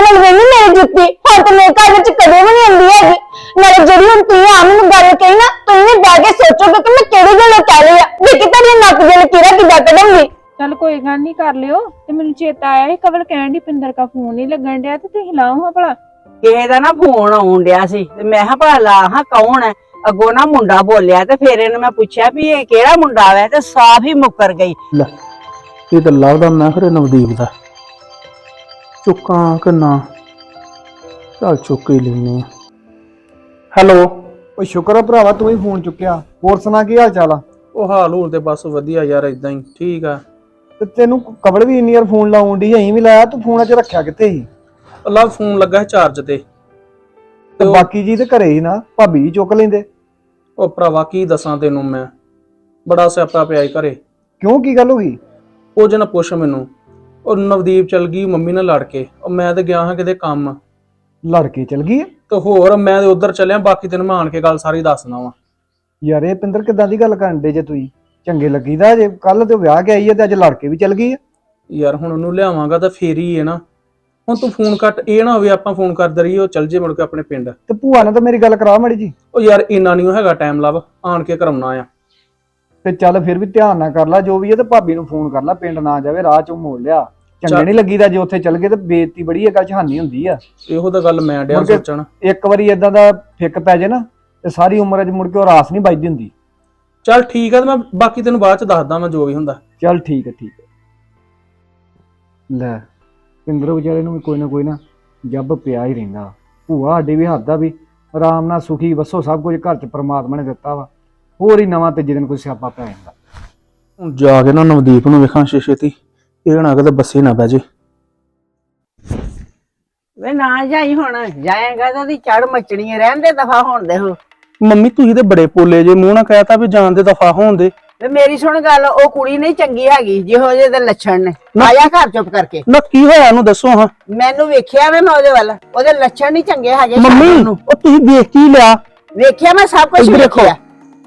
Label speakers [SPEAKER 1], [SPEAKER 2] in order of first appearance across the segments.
[SPEAKER 1] ਨਾਲ ਵੇਨੀ ਮੇਰੀ ਜੁੱਤੀ ਹੁਣ ਤੇ ਮੇਰੇ ਘਰ ਵਿੱਚ ਕਦੇ ਵੀ ਨਹੀਂ ਆਉਂਦੀ ਹੈਗੀ। ਨਾਲੇ ਜਿਹੜੀ ਹੁਣ ਤੁਸੀਂ ਆ ਮੈਨੂੰ ਗੱਲ ਕਹੀ ਨਾ ਤੁਸੀਂ ਬਹਿ ਕੇ ਸੋਚੋਗੇ ਕਿ ਮੈਂ ਕਿਹੜੀ ਗੱਲ ਕਹਿ ਲਈ ਆ। ਦੇਖੀ ਤੁਹਾਡੀ ਨੱਕ ਦੇ ਲਕੀਰਾਂ ਕਿੱਦਾਂ ਕੱਢੂੰਗੀ
[SPEAKER 2] ਚੱਲ ਕੋਈ ਗੱਲ ਨਹੀਂ ਕਰ ਲਿਓ। ਤੇ ਮੈਨੂੰ ਚੇਤਾ ਆਇਆ ਸੀ ਕਵਲ ਕਹਿਣ ਦੀ ਪਿੰਦਰ ਦਾ ਫੋਨ ਨਹੀਂ ਲੱਗਣ ਡਿਆ ਤੇ ਤੁਸੀਂ ਲਾਓ ਹਾਂ ਭਲਾ।
[SPEAKER 3] ਕਿਸੇ ਦਾ ਨਾ ਫੋਨ ਆਉਣ ਡਿਆ ਸੀ ਤੇ ਮੈਂ ਕਿਹਾ ਭਲਾ ਲਾ ਹਾਂ ਕੌਣ ਹੈ? ਅੱਗੋਂ ਨਾ ਮੁੰਡਾ ਬੋਲਿਆ ਤੇ ਫਿਰ ਇਹਨੂੰ ਮੈਂ ਪੁੱਛਿਆ ਵੀ ਇਹ ਕਿਹੜਾ ਮੁੰਡਾ ਵੈ ਤੇ ਸਾਫ਼ ਹੀ ਮੁੱਕਰ ਗਈ।
[SPEAKER 4] ਲੈ ਇਹ ਤਾਂ ਲੱਗਦਾ ਮੈਂ ਖਰੇ ਨਵਦੀਪ ਦਾ। ਚੁੱਕਾਂ ਕਿ ਨਾ? ਚੱਲ ਚੁੱਕ ਹੀ ਲੈਨੇ ਹੈਲੋ।
[SPEAKER 5] ਓ ਸ਼ੁਕਰ ਆ ਭਰਾਵਾ ਤੂੰ ਹੀ ਫੋਨ ਚੁੱਕਿਆ। ਹੋਰ ਸੁਣਾ ਕੀ ਹਾਲ ਚਾਲ ਆ?
[SPEAKER 4] ਉਹ ਹਾਲ ਹੂਲ ਤੇ ਬਸ ਵਧੀਆ ਯਾਰ ਇਦਾਂ ਹੀ ਠੀਕ ਆ।
[SPEAKER 5] ਤੇ ਤੈਨੂੰ ਕਬੜ ਵੀ ਇੰਨੀ ਵਾਰ ਫੋਨ ਲਾਉਣ ਦੀ ਐਂ ਵੀ ਲਾਇਆ ਤੂੰ ਫੋਨ ਅਚ ਰੱਖਿਆ ਕਿੱਥੇ ਸੀ?
[SPEAKER 4] ਅੱਲਾ ਫੋਨ ਲੱਗਾ ਚਾਰਜ ਤੇ।
[SPEAKER 5] ਤੇ ਬਾਕੀ ਜੀ ਤੇ ਘਰੇ ਹੀ ਨਾ ਭਾਬੀ ਹੀ ਚੁੱਕ ਲੈਂਦੇ।
[SPEAKER 4] ਉਹ ਭਰਾਵਾ ਕੀ ਦੱਸਾਂ ਤੈਨੂੰ ਮੈਂ? ਬੜਾ ਸਿਆਪਾ ਪਿਆ ਈ ਘਰੇ।
[SPEAKER 5] ਕਿਉਂ ਕੀ ਗੱਲ ਹੋ ਗਈ?
[SPEAKER 4] ਕੁਝ ਨਾ ਪੁੱਛ ਮੈਨੂੰ ਉਹ ਨਵਦੀਪ ਚਲ ਗਈ ਮੰਮੀ ਨਾਲ ਲੜ ਕੇ। ਉਹ ਮੈਂ ਤੇ ਗਿਆ ਹਾਂ ਕਿਤੇ ਕੰਮ।
[SPEAKER 5] ਲੜ ਕੇ ਚਲ ਗਈ?
[SPEAKER 4] ਤੇ ਹੋਰ ਮੈਂ ਤੇ ਉਧਰ ਚੱਲਿਆ ਬਾਕੀ ਤੈਨੂੰ ਮੈਂ ਆਣ ਕੇ ਗੱਲ ਸਾਰੀ ਦੱਸਣਾ ਵਾ।
[SPEAKER 5] ਯਾਰ ਇਹ ਪਿੰਦਰ ਕਿਦਾਂ ਦੀ ਗੱਲ ਕਰਨ ਦੇ ਜੇ ਤੁਸੀਂ? ਚੰਗੇ ਲੱਗੀਦਾ ਜੇ। ਕੱਲ ਤੇ ਵਿਆਹ ਕੇ ਆਈ ਹੈ ਤੇ ਅੱਜ ਲੜ ਕੇ ਵੀ ਚਲ ਗਈ ਆ
[SPEAKER 4] ਯਾਰ ਹੁਣ ਉਹਨੂੰ ਲਿਆਵਾਂਗਾ ਤਾਂ ਫੇਰ ਹੀ ਹੈ ਨਾ। ਹੁਣ ਤੂੰ ਫੋਨ ਕੱਟ। ਇਹ ਨਾ ਹੋਵੇ ਆਪਾਂ ਫੋਨ ਕਰਦੇ ਰਹੀਏ ਉਹ ਚੱਲ ਜੇ ਮੁੜ ਕੇ ਆਪਣੇ ਪਿੰਡ।
[SPEAKER 5] ਤੇ ਭੂਆ ਨੇ ਤਾਂ ਮੇਰੀ ਗੱਲ ਕਰਾ ਮੜੀ ਜੀ।
[SPEAKER 4] ਉਹ ਯਾਰ ਇੰਨਾ ਨਹੀਂ ਹੈਗਾ ਟਾਈਮ ਲੱਭ। ਆਣ ਕੇ ਕਰਾਉਣਾ ਆ।
[SPEAKER 5] ਤੇ ਚੱਲ ਫਿਰ ਵੀ ਧਿਆਨ ਨਾਲ ਕਰ ਲੈ ਜੋ ਵੀ ਹੈ ਤੇ ਭਾਬੀ ਨੂੰ ਫੋਨ ਕਰ ਲੈ ਪਿੰਡ ਨਾ ਜਾਵੇ ਰਾਹ ਚੋਂ ਮੋੜ ਲਿਆ। ਚੰਗੇ। ਨਹੀਂ ਲੱਗੀਦਾ ਜੇ ਉੱਥੇ ਚਲ ਗਏ ਤੇ ਬੇਇੱਜ਼ਤੀ ਬੜੀ ਹੈ ਗੱਲ ਚ ਹਾਨੀ ਹੁੰਦੀ ਆ।
[SPEAKER 4] ਇਹੋ ਤਾਂ ਗੱਲ ਮੈਂ ਡਿਆ
[SPEAKER 5] ਮੁੜ ਕੇ-
[SPEAKER 4] ਸੋਚਣ।
[SPEAKER 5] ਇੱਕ ਵਾਰੀ ਇਦਾਂ ਦਾ ਫਿੱਕ ਪੈ ਜੇ ਨਾ ਤੇ ਸਾਰੀ ਉਮਰ ਅਜ ਮੁੜ ਕੇ ਉਹ ਰਾਸ ਨਹੀਂ ਵੱਜਦੀ ਹੁੰਦੀ।
[SPEAKER 4] ਚੱਲ ਠੀਕ ਆ ਤੇ ਮੈਂ ਬਾਕੀ ਤੈਨੂੰ ਬਾਅਦ ਚ ਦੱਸਦਾ ਮੈਂ ਜੋ ਵੀ ਹੁੰਦਾ।
[SPEAKER 5] ਚੱਲ ਠੀਕ ਹੈ ਠੀਕ ਹੈ ਲੈ ਪਿੰਦਰ ਵਿਚਾਰੇ ਨੂੰ ਵੀ ਕੋਈ ਨਾ ਕੋਈ ਨਾ ਜੱਬ ਪਿਆ ਹੀ ਰਹਿੰਦਾ। ਭੂਆ ਸਾਡੇ ਵੀ ਹੱਥ ਦਾ ਵੀ ਆਰਾਮ ਨਾਲ ਸੁਖੀ ਵਸੋ ਸਭ ਕੁਝ ਘਰ ਚ ਪ੍ਰਮਾਤਮਾ ਨੇ ਦਿੱਤਾ ਵਾ। ਹੋਰ ਹੀ ਨਵਾਂ ਤੇ ਦਿਨ ਕੋਈ ਸਿਆਪਾ ਪੈ ਜਾਂਦਾ।
[SPEAKER 4] ਹੁਣ ਜਾ ਕੇ ਨਾ ਨਵਦੀਪ ਨੂੰ ਵੇਖਾਂ ਛੇਤੀ ਇਹ ਨਾ ਕਿਤੇ ਬੱਸੇ ਨਾ ਬਹਿ ਜੇ।
[SPEAKER 3] ਵੇ ਨਾ ਜਾਈ ਹੁਣ ਜਾਏਗਾ ਤਾਂ ਉਹਦੀ ਚੜ ਮਚਣੀ ਹੈ, ਰਹਿਣ ਦੇ ਦਫਾ ਹੋਣ ਦੇ ਹੋ
[SPEAKER 4] ਮੰਮੀ ਤੁਸੀਂ ਤੇ ਬੜੇ ਪੋਲੇ ਜੇ ਮੂੰਹ ਨਾਲ ਕਹਿਤਾ ਵੀ ਜਾਣ ਦੇ ਦਫਾ ਹੋਣ ਦੇ।
[SPEAKER 3] ਵੇ ਮੇਰੀ ਸੁਣ ਗੱਲ ਉਹ ਕੁੜੀ ਨਹੀਂ ਚੰਗੀ ਹੈਗੀ ਜਿਹੋ ਜਿਹੇ ਦੇ ਲੱਛਣ ਨੇ। ਆਇਆ ਘਰ ਚੁੱਪ ਕਰਕੇ।
[SPEAKER 4] ਨਾ ਕੀ ਹੋਇਆ ਇਹਨੂੰ ਦੱਸੋ ਹਾਂ।
[SPEAKER 3] ਮੈਨੂੰ ਵੇਖਿਆ ਵੇ ਮੈਂ ਉਹਦੇ ਵੱਲ ਉਹਦੇ ਲੱਛਣ ਨਹੀਂ ਚੰਗੇ ਹੈਗੇ
[SPEAKER 4] ਮੰਮੀ
[SPEAKER 3] ਨੂੰ।
[SPEAKER 4] ਉਹ ਤੁਸੀਂ ਦੇਖ ਕੀ ਲਿਆ?
[SPEAKER 3] ਵੇਖਿਆ ਮੈਂ ਸਭ ਕੁਝ ਵੇਖਿਆ।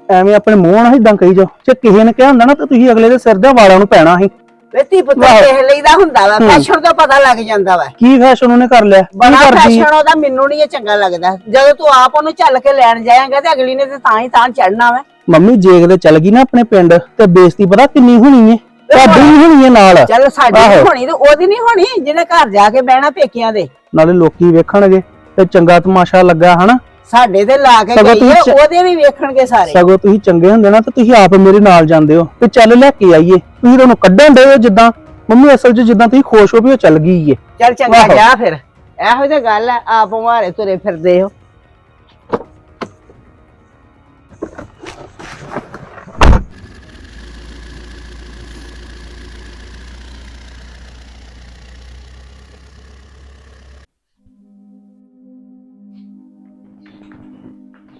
[SPEAKER 4] ਐਵੇਂ ਆਪਣੇ ਮੂੰਹ ਨਾਲ ਇਦਾਂ ਕਹੀ ਜਾਓ। ਜੇ ਕਿਸੇ ਨੇ ਕਿਹਾ ਹੁੰਦਾ ਨਾ ਤਾਂ ਤੁਸੀਂ ਅਗਲੇ ਦੇ ਸਿਰ ਦੇ ਵਾਲਾਂ ਨੂੰ ਪੈਣਾ ਸੀ।
[SPEAKER 3] ਵੇ ਧੀ ਪੁੱਤਰ
[SPEAKER 4] ਵਾਹ।
[SPEAKER 3] ਦੇਖ ਲਈਦਾ ਹੁੰਦਾ ਵਾ ਫੈਸ਼ਨ ਤੋਂ ਪਤਾ ਲੱਗ ਜਾਂਦਾ ਵਾ।
[SPEAKER 4] ਕੀ ਫੈਸ਼ਨ ਉਹਨੇ ਕਰ ਲਿਆ? ਕੀ
[SPEAKER 3] ਬੜਾ
[SPEAKER 4] ਕਰਦੀ? ਹੈ?
[SPEAKER 3] ਫੈਸ਼ਨ ਉਹਦਾ ਮੈਨੂੰ ਨਹੀਂ ਇਹ ਚੰਗਾ ਲੱਗਦਾ। ਜਦੋਂ ਤੂੰ ਆਪ ਉਹਨੂੰ ਚੱਲ ਕੇ ਲੈਣ ਜਾਏਂਗਾ ਤੇ ਅਗਲੀ ਨੇ ਤੇ ਤਾਂ ਹੀ ਤਾਂ ਚੜਨਾ ਵਾ।
[SPEAKER 4] ਮੰਮੀ ਜੇ ਕਿਤੇ ਚੱਲ ਗਈ ਨਾ ਆਪਣੇ ਪਿੰਡ ਤੇ ਬੇਇੱਜ਼ਤੀ ਪਤਾ ਕਿੰਨੀ ਹੋਣੀ ਹੈ ਤੁਹਾਡੀ ਵੀ ਹੋਣੀ ਹੈ ਨਾਲ?
[SPEAKER 3] ਚੱਲ ਸਾਡੀ
[SPEAKER 4] ਆਹੋ।
[SPEAKER 3] ਨਹੀਂ ਹੋਣੀ ਤੇ ਉਹਦੀ ਨਹੀਂ ਹੋਣੀ ਜਿਹਨੇ ਘਰ ਜਾ ਕੇ ਬਹਿਣਾ ਪੇਕਿਆਂ ਦੇ।
[SPEAKER 4] ਨਾਲੇ ਲੋਕੀ ਵੇਖਣਗੇ ਤੇ ਚੰਗਾ ਤਮਾਸ਼ਾ ਲੱਗਾ ਹਨਾ?
[SPEAKER 3] ਸਾਡੇ ਤੇ ਲਾ ਕੇ
[SPEAKER 4] ਸਗੋਂ
[SPEAKER 3] ਗਈ
[SPEAKER 4] ਤੁਸੀਂ ਚ-
[SPEAKER 3] ਉਹਦੇ ਵੀ ਵੇਖਣਗੇ ਸਾਰੇ।
[SPEAKER 4] ਸਗੋਂ ਤੁਸੀਂ ਚੰਗੇ ਹੁੰਦੇ ਨਾ ਤੇ ਤੁਸੀਂ ਆਪ ਮੇਰੇ ਨਾਲ ਜਾਂਦੇ ਹੋ। ਤੇ ਚੱਲ ਲੈ ਕੇ ਆਈਏ। ਤੁਸੀਂ ਤੁਹਾਨੂੰ ਕੱਢਣ ਦੇ ਹੋ ਜਿੱਦਾਂ। ਮੰਮੀ ਅਸਲ 'ਚ ਜਿੱਦਾਂ ਤੁਸੀਂ ਖੁਸ਼ ਹੋ ਵੀ ਉਹ ਚੱਲ ਗਈ ਏ।
[SPEAKER 3] ਚੱਲ ਚੰਗਾ
[SPEAKER 4] ਆਹੋ।
[SPEAKER 3] ਜਾ ਫਿਰ। ਇਹੋ ਜਿਹੀ ਗੱਲ ਹੈ ਆਪ ਮਾਰੇ ਤੁਰੇ ਫਿਰਦੇ ਹੋ।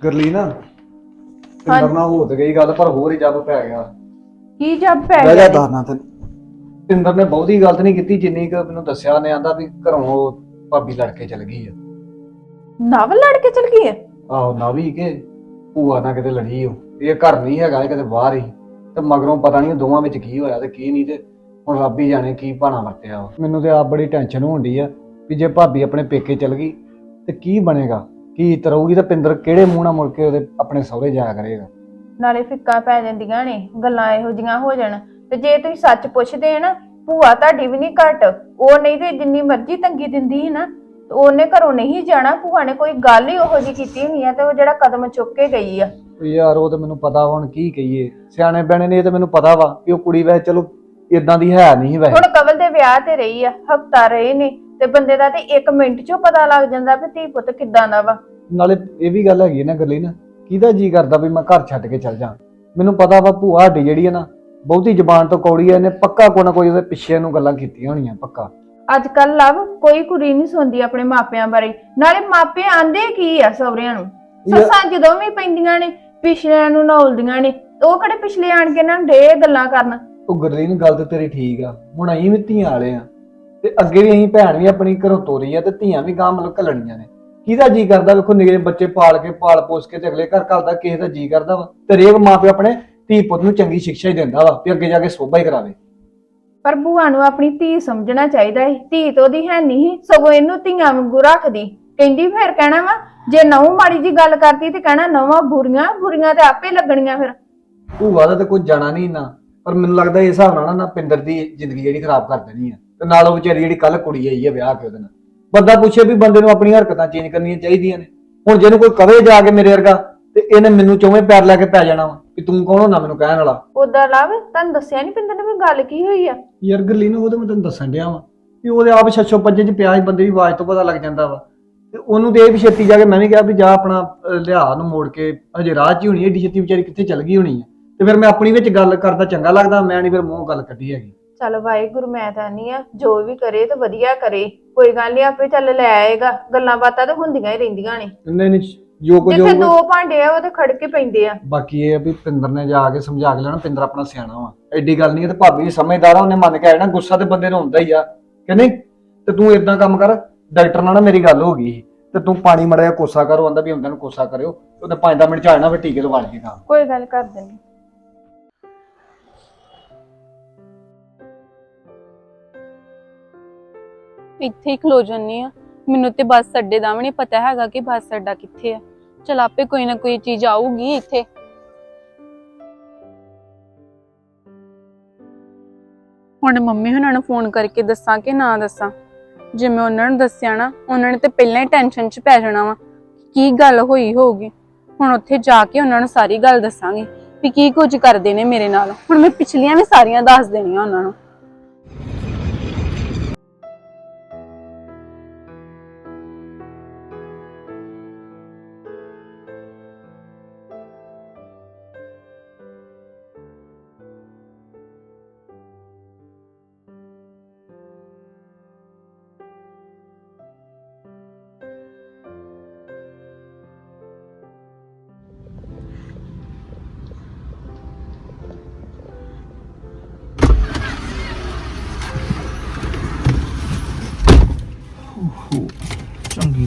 [SPEAKER 5] ਗਰਲੀ ਨਾ ਪਿੰਦਰ ਨਾਲ ਹੋ ਤੇ ਗਈ ਗੱਲ ਪਰ ਹੋਰ ਹੀ ਜੱਬ ਪੈ ਗਿਆ।
[SPEAKER 2] ਕੀ ਜੱਬ ਪੈ
[SPEAKER 5] ਜਾ
[SPEAKER 2] ਗਿਆ?
[SPEAKER 5] ਦਾਨਾ ਤੇ ਪਿੰਦਰ ਨੇ ਬਹੁਤੀ ਗਲਤ ਨਹੀਂ ਕੀਤੀ ਜਿੰਨੀ ਕਿ ਮੈਨੂੰ ਦੱਸਿਆ ਨੇ ਆਂਦਾ ਵੀ ਘਰੋਂ ਉਹ ਭਾਬੀ ਲੜ ਕੇ ਚਲ ਗਈ ਆ।
[SPEAKER 2] ਨਵ ਲੜ ਕੇ ਚਲ ਗਈ ਹੈ
[SPEAKER 5] ਆਹੋ ਨਾ ਵੀ ਕਿ ਭੂਆ ਨਾਲ ਕਿਤੇ ਲੜੀ ਹੋ ਇਹ ਘਰ ਨਹੀਂ ਹੈਗਾ ਇਹ ਕਿਤੇ ਬਾਹਰ ਹੀ। ਤੇ ਮਗਰੋਂ ਪਤਾ ਨਹੀਂ ਦੋਵਾਂ ਵਿੱਚ ਕੀ ਹੋਇਆ ਤੇ ਕੀ ਨਹੀਂ ਤੇ ਹੁਣ ਰੱਬ ਹੀ ਜਾਣੇ ਕੀ ਭਾਣਾ ਵਰਤਿਆ। ਮੈਨੂੰ ਤੇ ਆਪ ਬੜੀ ਟੈਨਸ਼ਨ ਹੋਣਦੀ ਆ ਵੀ ਜੇ ਭਾਬੀ ਆਪਣੇ ਪੇਕੇ ਚਲ ਗਈ ਤੇ ਕੀ ਬਣੇਗਾ? ਕੀ ਇੱਜ਼ਤ ਰਹੂਗੀ ਤੇ ਪਿੰਦਰ ਕਿਹੜੇ ਮੂੰਹ ਨਾਲ ਮੁੜ ਕੇ ਉਹਦੇ ਆਪਣੇ ਸਹੁਰੇ ਜਾਇਆ ਕਰੇਗਾ?
[SPEAKER 2] ਨਾਲੇ ਫਿੱਕਾ ਪੈ ਜਾਂਦੀਆਂ ਨੇ ਗੱਲਾਂ ਇਹੋ ਜੀਆਂ ਹੋ ਜਾਣ। ਤੇ ਜੇ ਤੁਸੀਂ ਸੱਚ ਪੁੱਛਦੇ ਆ ਨਾ ਭੂਆ ਤੁਹਾਡੀ ਵੀ ਨਹੀਂ ਘਟ। ਉਹ ਨਹੀਂ ਤੇ ਜਿੰਨੀ ਮਰਜ਼ੀ ਤੰਗੀ ਦਿੰਦੀ ਸੀ ਨਾ ਤੇ ਉਹਨੇ ਘਰੋਂ ਨਹੀਂ ਜਾਣਾ ਭੂਆ ਨੇ ਕੋਈ ਗੱਲ ਹੀ ਉਹੋ ਜੀ ਕੀਤੀ ਹੋਣੀ ਆ ਤੇ ਉਹ ਜਿਹੜਾ ਕਦਮ ਚੁੱਕ ਕੇ ਗਈ ਆ।
[SPEAKER 5] ਵੀ ਯਾਰ ਉਹ ਤੇ ਮੈਨੂੰ ਪਤਾ ਵਾ ਹੁਣ ਕੀ ਕਹੀਏ। ਸਿਆਣੇ ਬਹਿਣੇ ਨੇ ਇਹ ਤੇ ਮੈਨੂੰ ਪਤਾ ਵਾ ਕਿ ਉਹ ਕੁੜੀ ਵੈਸੇ ਚਲੋ ਇਦਾਂ ਦੀ ਹੈ ਨਹੀਂ ਵੈਸੇ।
[SPEAKER 2] ਹੁਣ ਕਵਲ ਦੇ ਵਿਆਹ ਤੇ ਰਹੀ ਆ ਹਫਤਾ ਰਹੇ ਨੇ। ਤੇ ਬੰਦੇ ਦਾ ਤੇ 1 ਮਿੰਟ ਚੋਂ ਪਤਾ ਲੱਗ ਜਾਂਦਾ ਵੀ ਧੀ ਪੁੱਤ ਕਿੱਦਾਂ ਦਾ ਵਾ।
[SPEAKER 5] ਨਾਲੇ ਇਹ ਵੀ ਗੱਲ ਹੈਗੀ ਹੈ ਨਾ ਗੱਲੀ ਨਾ ਕਿਹਦਾ ਜੀ ਕਰਦਾ ਵੀ ਮੈਂ ਘਰ ਛੱਡ ਕੇ ਚੱਲ ਜਾ ਮੈਨੂੰ ਪਤਾ ਵਾ ਭੂਆ ਸਾਡੀ ਜਿਹੜੀ ਹੈ ਨਾ ਬਹੁਤੀ ਜ਼ਬਾਨ ਤੋਂ ਕੌੜੀ ਹੈ ਇਹਨੇ ਪੱਕਾ ਕੋਈ ਨਾ ਕੋਈ ਉਹਦੇ ਪਿੱਛੇ ਨੂੰ ਗੱਲਾਂ ਕੀਤੀਆਂ ਹੋਣੀਆਂ ਪੱਕਾ।
[SPEAKER 2] ਅੱਜ ਕੱਲ ਲਵ ਕੋਈ ਕੁੜੀ ਨਹੀਂ ਸੁਣਦੀ ਆਪਣੇ ਮਾਪਿਆਂ ਬਾਰੇ। ਨਾਲੇ ਮਾਪੇ ਆਂਦੇ ਕੀ ਆ ਸਹੁਰਿਆਂ ਨੂੰ?
[SPEAKER 5] ਯਾ-
[SPEAKER 2] ਸੱਸਾਂ ਜਦੋਂ ਵੀ ਪੈਂਦੀਆਂ ਨੇ ਪਿਛਲਿਆਂ ਨੂੰ ਨੌਲਦੀਆਂ ਨੇ ਉਹ ਕਿਹੜੇ ਪਿਛਲੇ ਆਣ ਕੇ ਨਾ ਡੇ ਗੱਲਾਂ ਕਰਨ?
[SPEAKER 5] ਉਹ ਗਰਲੀਨ ਗੱਲ ਤੇ ਤੇਰੀ ਠੀਕ ਆ। ਹੁਣ ਅਸੀਂ ਵੀ ਧੀਆਂ ਵਾਲੇ ਆ। ਤੇ ਅੱਗੇ ਵੀ ਅਸੀਂ ਭੈਣ ਵੀ ਆਪਣੀ ਘਰੋਂ ਤੋਰੀ ਆ ਤੇ ਧੀਆਂ ਵੀ ਗਾਂ ਮਤਲਬ ਘੱਲਣੀਆਂ ਨੇ। ਕਿਹਦਾ ਜੀ ਕਰਦਾ? ਵੇਖੋ ਨਿਗੇ ਬੱਚੇ ਪਾਲ ਕੇ ਪਾਲ ਪੋਸ ਕੇ ਤੇ ਅਗਲੇ ਘਰ ਘੱਲਦਾ ਕਿਸੇ ਦਾ ਜੀ ਕਰਦਾ ਵਾ। ਤੇ ਰੇਕ ਮਾਪੇ ਆਪਣੇ ਧੀ ਪੁੱਤ ਨੂੰ ਚੰਗੀ ਸਿੱਖਿਆ ਹੀ ਦਿੰਦਾ ਵਾ ਵੀ ਅੱਗੇ ਜਾ ਕੇ ਸੋਭਾ ਹੀ ਕਰਾਵੇ।
[SPEAKER 2] ਪਰ ਭੂਆ ਨੂੰ ਆਪਣੀ ਧੀ ਸਮਝਣਾ ਚਾਹੀਦਾ ਸੀ ਧੀ ਤਾਂ ਉਹਦੀ ਹੈ ਨਹੀਂ ਸਗੋਂ ਇਹਨੂੰ ਧੀਆਂ ਵਾਂਗੂ ਰੱਖਦੀ। ਕਹਿੰਦੀ ਫਿਰ ਕਹਿਣਾ ਵਾ ਜੇ ਨਹੁੰ ਮਾੜੀ ਜੀ ਗੱਲ ਕਰਦੀ ਤੇ ਕਹਿਣਾ ਨਵਾਂ ਬੁਰੀਆਂ ਬੁਰੀਆਂ ਤੇ ਆਪੇ ਲੱਗਣੀਆਂ ਫਿਰ।
[SPEAKER 5] ਭੂਆ ਦਾ ਤਾਂ ਕੁਝ ਜਾਣਾ ਨਹੀਂ ਨਾ ਪਰ ਮੈਨੂੰ ਲੱਗਦਾ ਇਸ ਹਿਸਾਬ ਨਾਲ ਨਾ ਪਿੰਦਰ ਦੀ ਜ਼ਿੰਦਗੀ ਜਿਹੜੀ ਖਰਾਬ ਕਰ ਦੇਣੀ ਆ। ਤੇ ਨਾਲ ਉਹ ਵਿਚਾਰੀ ਜਿਹੜੀ ਕੱਲ ਕੁੜੀ ਆਈ ਹੈ ਵਿਆਹ ਕੇ ਉਹਦੇ ਨਾਲ। ਬੰਦਾ ਪੁੱਛੇ ਵੀ ਬੰਦੇ ਨੂੰ ਆਪਣੀਆਂ ਹਰਕਤਾਂ ਚੇਂਜ ਕਰਨੀਆਂ ਚਾਹੀਦੀਆਂ ਨੇ। ਹੁਣ ਜਿਹਨੂੰ ਕੋਈ ਕਵੇ ਜਾ ਕੇ ਮੇਰੇ ਵਰਗਾ ਤੇ ਇਹਨੇ ਮੈਨੂੰ ਚੌਵੇਂ ਪੈਰ ਲੈ ਕੇ ਪੈ ਜਾਣਾ ਵਾ ਕਿ ਤੂੰ ਕੌਣ ਹੁੰਦਾ ਮੈਨੂੰ ਕਹਿਣ ਵਾਲਾ?
[SPEAKER 2] ਉਦਾਂ ਲਵ ਤੁਹਾਨੂੰ ਦੱਸਿਆ ਨਹੀਂ ਪਿੰਦਰ ਨੇ ਵੀ ਗੱਲ ਕੀ ਹੋਈ ਆ?
[SPEAKER 5] ਯਾਰ ਗਰਲੀ ਨੂੰ ਉਹਦੇ ਮੈਂ ਤੈਨੂੰ ਦੱਸਣ ਡਿਆ ਵਾਂ ਕਿ ਉਹਦੇ ਆਪ ਛੱਛੋ ਪੱਜੇ ਚ ਪਿਆ ਸੀ ਬੰਦੇ ਦੀ ਆਵਾਜ਼ ਤੋਂ ਪਤਾ ਲੱਗ ਜਾਂਦਾ ਵਾ। ਤੇ ਉਹਨੂੰ ਇਹ ਵੀ ਛੇਤੀ ਜਾ ਕੇ ਮੈਂ ਵੀ ਕਿਹਾ ਵੀ ਜਾ ਆਪਣਾ ਅਹ, ਲਿਆ ਨੂੰ ਮੋੜ ਕੇ ਹਜੇ ਰਾਹ 'ਚ ਹੀ ਹੋਣੀ ਏਡੀ ਛੇਤੀ ਵਿਚਾਰੀ ਕਿੱਥੇ ਚਲ ਗਈ ਹੋਣੀ ਹੈ ਤੇ ਫਿਰ ਮੈਂ ਆਪਣੀ ਵਿੱਚ ਗੱਲ ਕਰਦਾ ਚੰਗਾ ਲੱਗਦਾ ਮੈਂ ਨਹੀਂ ਫਿਰ ਮੂੰਹ ਗੱਲ ਕੱਢੀ ਹੈਗੀ।
[SPEAKER 2] ਚੱਲ ਵਾਹਿਗੁਰੂ ਮੈਂ ਤਾਂ ਨਹੀਂ ਆ ਜੋ ਵੀ ਕਰੇ ਤੇ ਵਧੀਆ ਕਰੇ। ਕੋਈ ਗੱਲ ਨਹੀਂ ਆਪੇ ਚੱਲ ਲੈ ਆਏਗਾ। ਗੱਲਾਂ ਬਾਤਾਂ ਤਾਂ ਹੁੰਦੀਆਂ ਹੀ ਰਹਿੰਦੀਆਂ ਨੇ।
[SPEAKER 5] ਨਹੀਂ ਨਹੀਂ ਜੋ ਕੁਝ
[SPEAKER 2] ਜਿੱਥੇ
[SPEAKER 5] ਹੋਊਗਾ
[SPEAKER 2] ਦੋ ਭਾਂਡੇ ਆ ਉਹ ਤੇ ਖੜ ਕੇ ਪੈਂਦੇ ਆ।
[SPEAKER 5] ਬਾਕੀ ਇਹ ਆ ਵੀ ਪਿੰਦਰ ਨੇ ਜਾ ਕੇ ਸਮਝਾ ਕੇ ਲੈਣਾ ਪਿੰਦਰ ਆਪਣਾ ਸਿਆਣਾ ਵਾ। ਐਡੀ ਗੱਲ ਨਹੀਂ ਹੈ ਤੇ ਭਾਬੀ ਵੀ ਸਮਝਦਾਰ ਆ ਉਹਨੇ ਮੰਨ ਕੇ ਆਇਆ ਨਾ ਗੁੱਸਾ ਤੇ ਬੰਦੇ ਨੂੰ ਹੁੰਦਾ ਹੀ ਆ। ਕਿ ਨਹੀਂ? ਤੇ ਤੂੰ ਇਦਾਂ ਕੰਮ ਕਰ ਡਾਕਟਰ ਨਾਲ ਨਾ ਮੇਰੀ ਗੱਲ ਹੋ ਗਈ ਸੀ। ਤੇ ਤੂੰ ਪਾਣੀ ਮੜਿਆ ਕੋਸਾ ਕਰ ਉਹ ਆਂਦਾ ਵੀ ਹੁੰਦਾ ਨੂੰ ਕੋਸਾ ਕਰਿਓ। ਉਹਦੇ 5-10 ਮਿੰਟ ਚ ਆਣਾ ਫਿਰ ਟੀਕੇ ਲਵਾ ਕੰਮ।
[SPEAKER 2] ਕੋਈ ਗੱਲ ਕਰ ਦੇਣੀ
[SPEAKER 1] ਇੱਥੇ ਹੀ ਖਲੋ ਜੰਨੀ ਆ ਮੈਨੂੰ ਤੇ ਬੱਸ ਅੱਡੇ ਦਾ ਵੀ ਨਹੀਂ ਪਤਾ ਹੈਗਾ ਕਿ ਬੱਸ ਅੱਡਾ ਕਿੱਥੇ ਆ। ਚਲ ਆਪੇ ਕੋਈ ਨਾ ਕੋਈ ਚੀਜ਼ ਆਊਗੀ ਇੱਥੇ। ਹੁਣ ਮੰਮੀ ਹੁਣਾਂ ਨੂੰ ਫੋਨ ਕਰਕੇ ਦੱਸਾਂ ਕਿ ਨਾ ਦੱਸਾਂ? ਜੇ ਮੈਂ ਉਹਨਾਂ ਨੂੰ ਦੱਸਿਆ ਨਾ, ਉਹਨਾਂ ਨੇ ਤੇ ਪਹਿਲਾਂ ਹੀ ਟੈਨਸ਼ਨ 'ਚ ਪੈ ਜਾਣਾ ਵਾ ਕੀ ਗੱਲ ਹੋਈ ਹੋਊਗੀ। ਹੁਣ ਉੱਥੇ ਜਾ ਕੇ ਉਹਨਾਂ ਨੂੰ ਸਾਰੀ ਗੱਲ ਦੱਸਾਂਗੀ ਵੀ ਕੀ ਕੁਝ ਕਰਦੇ ਨੇ ਮੇਰੇ ਨਾਲ। ਹੁਣ ਮੈਂ ਪਿਛਲੀਆਂ ਵੀ ਸਾਰੀਆਂ ਦੱਸ ਦੇਣੀਆਂ ਉਹਨਾਂ ਨੂੰ।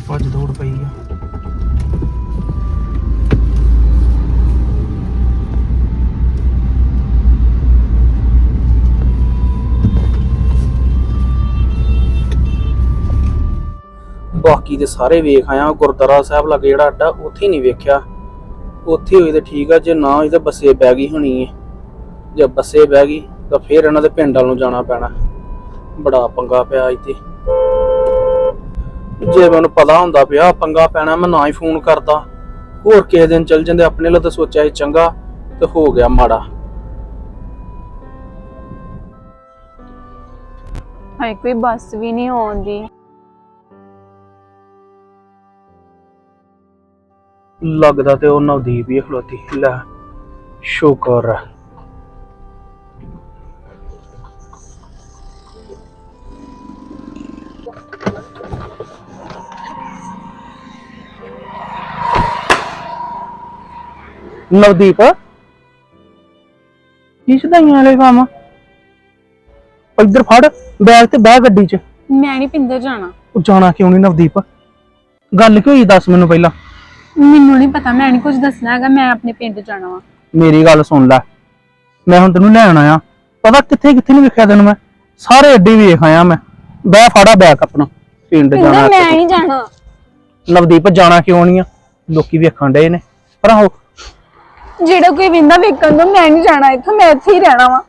[SPEAKER 4] ਭੱਜ ਦੌੜ ਪਈ ਆ। ਬਾਕੀ ਦੇ ਸਾਰੇ ਵੇਖ ਆਇਆ, ਗੁਰਦੁਆਰਾ ਸਾਹਿਬ ਲੱਗੇ ਜਿਹੜਾ ਅੱਡਾ, ਉੱਥੇ ਨਹੀਂ ਵੇਖਿਆ। ਉੱਥੇ ਹੋਈ ਤੇ ਠੀਕ ਆ, ਜੇ ਨਾ ਹੋਈ ਤਾਂ ਬੱਸੇ ਬਹਿ ਗਈ ਹੋਣੀ ਹੈ ਜੇ ਬੱਸੇ ਬਹਿ ਗਈ ਤਾਂ ਫਿਰ ਇਹਨਾਂ ਦੇ ਪਿੰਡ ਵੱਲ ਨੂੰ ਜਾਣਾ ਪੈਣਾ। ਬੜਾ ਪੰਗਾ ਪਿਆ ਇੱਥੇ। ਜੇ ਮੈਨੂੰ ਪਤਾ ਹੁੰਦਾ ਪਿਆ ਪੰਗਾ ਪੈਣਾ ਮੈਂ ਨਾ ਹੀ ਫੋਨ ਕਰਦਾ। ਹੋਰ ਕਿਸੇ ਦਿਨ ਚੱਲ ਜਾਂਦੇ ਆਪਣੇ ਲਈ ਤਾਂ ਸੋਚਿਆ ਸੀ ਚੰਗਾ ਤੇ ਹੋ ਗਿਆ ਮਾੜਾ।
[SPEAKER 1] ਹਾਏ ਕੋਈ ਬੱਸ ਵੀ ਨਹੀਂ ਆਉਂਦੀ।
[SPEAKER 4] ਲੱਗਦਾ ਤੇ ਉਹ ਨਵਦੀਪ ਹੀ ਖਲੋਤੀ। ਲੈ ਸ਼ੁਕਰ। ਆ। ਨਵਦੀਪ। ਕੀ ਸਦਾਈਆਂ ਵਾਲੇ ਕੰਮ? ਇੱਧਰ ਫੜ ਬੈਗ ਤੇ ਬਹਿ ਗੱਡੀ 'ਚ।
[SPEAKER 1] ਮੈਂ ਨਹੀਂ ਪਿੰਦਰ ਜਾਣਾ।
[SPEAKER 4] ਉਹ ਜਾਣਾ ਕਿਉਂ ਨਹੀਂ ਨਵਦੀਪ? ਗੱਲ ਕੀ ਹੋਈ ਦੱਸ ਮੈਨੂੰ ਪਹਿਲਾਂ?
[SPEAKER 1] ਮੈਨੂੰ ਨਹੀਂ ਪਤਾ ਮੈਂ ਨਹੀਂ ਕੁਝ ਦੱਸਣਾ ਹੈਗਾ ਮੈਂ ਆਪਣੇ ਪਿੰਡ ਜਾਣਾ ਵਾ।
[SPEAKER 4] ਮੇਰੀ ਗੱਲ ਸੁਣ ਲੈ। ਮੈਂ ਹੁਣ ਤੈਨੂੰ ਲੈਣ ਆਇਆ। ਪਤਾ ਕਿੱਥੇ ਕਿੱਥੇ ਨਹੀਂ ਵੇਖਿਆ ਤੈਨੂੰ ਮੈਂ? ਸਾਰੇ ਅੱਡੇ ਵੇਖ ਆਇਆ ਮੈਂ। ਬਹਿ ਫਾੜਾ ਬੈਗ ਆਪਣਾ ਪਿੰਡ
[SPEAKER 1] ਪਿੰਦਰ
[SPEAKER 4] ਜਾਣਾ
[SPEAKER 1] ਮੈਂ ਨਹੀਂ ਜਾਣਾ।
[SPEAKER 4] ਨਵਦੀਪ ਜਾਣਾ ਕਿਉਂ ਨਹੀਂ ਆ? ਲੋਕੀ ਵੇਖਣ ਡਏ ਨੇ। ਪਰ ਆਹੋ
[SPEAKER 1] ਜਿਹੜਾ ਕੋਈ ਵਿੰਦਾ ਵੇਖਣ ਤੋਂ ਮੈਂ ਨਹੀਂ ਜਾਣਾ ਇੱਥੋਂ ਮੈਂ ਇੱਥੇ ਹੀ ਰਹਿਣਾ ਵਾ।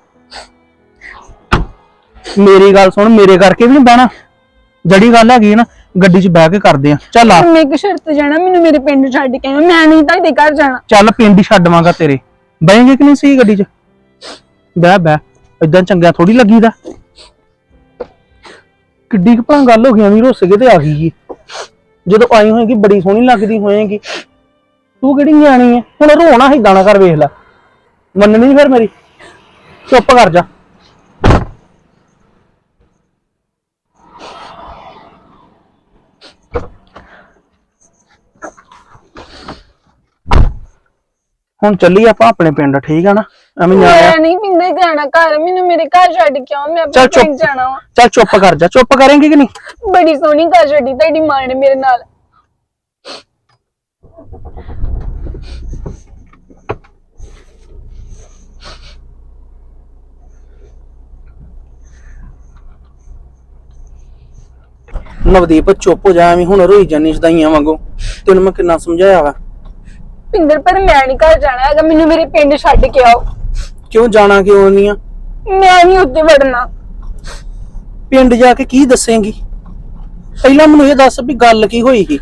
[SPEAKER 4] ਮੇਰੀ ਗੱਲ ਸੁਣ ਮੇਰੇ ਕਰਕੇ ਵੀ ਨਹੀਂ ਬਹਿਣਾ। ਜੜੀ ਗੱਲ ਹੈਗੀ ਹੈ ਨਾ ਗੱਡੀ 'ਚ ਬਹਿ ਕੇ ਕਰਦੇ ਆ। ਚੱਲ ਆ।
[SPEAKER 1] ਮੈਂ ਇੱਕ ਸ਼ਰਤ ਜਾਣਾ? ਮੈਨੂੰ ਮੇਰੇ ਪਿੰਡ ਛੱਡ ਕੇ ਆਇਓ ਮੈਂ ਨਹੀਂ ਤੁਹਾਡੇ ਘਰ ਜਾਣਾ।
[SPEAKER 4] ਚੱਲ ਪਿੰਡ ਹੀ ਛੱਡਵਾਂਗਾ ਤੇਰੇ। ਬਹਿਂਗੇ ਕਿ ਨਹੀਂ ਸਹੀ ਗੱਡੀ 'ਚ? ਬਹਿ ਬਹਿ। ਇਦਾਂ ਚੰਗਾ ਥੋੜੀ ਲੱਗੀਦਾ। ਕਿੱਡੀ ਕੁ ਭਲਾ ਗੱਲ ਹੋ ਗਈ ਐਵੇਂ ਰੁੱਸ ਕੇ ਤੇ ਆ ਗਈ ਏ ਜਦੋਂ ਆਈ ਹੋਏਗੀ ਬੜੀ ਸੋਹਣੀ ਲੱਗਦੀ ਹੋਏਗੀ। ਤੂੰ ਕਿਹੜੀ ਨਿਆਣੀ ਹੈ ਹੁਣ ਰੋਣਾ ਹੀ ਨਾ ਕਰ ਵੇਖ ਲੈ। ਮੰਨਣੀ ਨੀ ਫਿਰ ਮੇਰੀ? ਚੁੱਪ ਕਰ ਜਾ। ਹੁਣ ਚੱਲੀ ਆਪਾਂ ਆਪਣੇ ਪਿੰਡ ਠੀਕ ਆ ਨਾ? ਐਵੇਂ ਨਿਆਣਿਆਂ
[SPEAKER 1] ਮੈਂ ਨਹੀਂ ਪਿੰਦਰ ਜਾਣਾ ਘਰ। ਮੈਨੂੰ ਮੇਰੇ ਘਰ ਛੱਡ ਕੇ ਆਓ ਮੈਂ
[SPEAKER 4] ਚੱਲ
[SPEAKER 1] ਆਪਣੇ
[SPEAKER 4] ਚੁੱਪ।
[SPEAKER 1] ਪਿੰਡ ਜਾਣਾ ਵਾ।
[SPEAKER 4] ਚੱਲ ਚੁੱਪ ਕਰ ਜਾ। ਚੁੱਪ ਕਰਾਂਗੇ ਕਿ ਨਹੀਂ?
[SPEAKER 1] ਬੜੀ ਸੋਹਣੀ ਘਰ ਛੱਡੀ ਤੁਹਾਡੀ ਮਾਂ ਨੇ ਮੇਰੇ ਨਾਲ।
[SPEAKER 4] ਨਵਦੀਪ ਚੁੱਪ ਹੋ ਜਾ ਐਵੇਂ ਹੁਣ ਰੋਈ ਜਾਨੀ ਸਦਾਈਆਂ ਵਾਂਗੂ। ਤੈਨੂੰ ਮੈਂ ਕਿੰਨਾ ਸਮਝਾਇਆ ਵਾ?
[SPEAKER 1] ਪਿੰਦਰ ਪਰ ਮੈਂ ਨਹੀਂ ਘਰ ਜਾਣਾ ਹੈਗਾ ਮੈਨੂੰ ਮੇਰੇ ਪਿੰਡ ਛੱਡ ਕੇ ਆਓ।
[SPEAKER 4] ਕਿਉਂ ਜਾਣਾ ਕਿਉਂ ਨਹੀਂ ਆ?
[SPEAKER 1] ਮੈਂ ਨਹੀਂ ਉੱਤੇ ਵੜਨਾ।
[SPEAKER 4] ਪਿੰਡ ਜਾ ਕੇ ਕੀ ਦੱਸੇਂਗੀ? ਪਹਿਲਾਂ ਮੈਨੂੰ ਇਹ ਦੱਸ ਵੀ ਗੱਲ ਕੀ ਹੋਈ ਸੀ?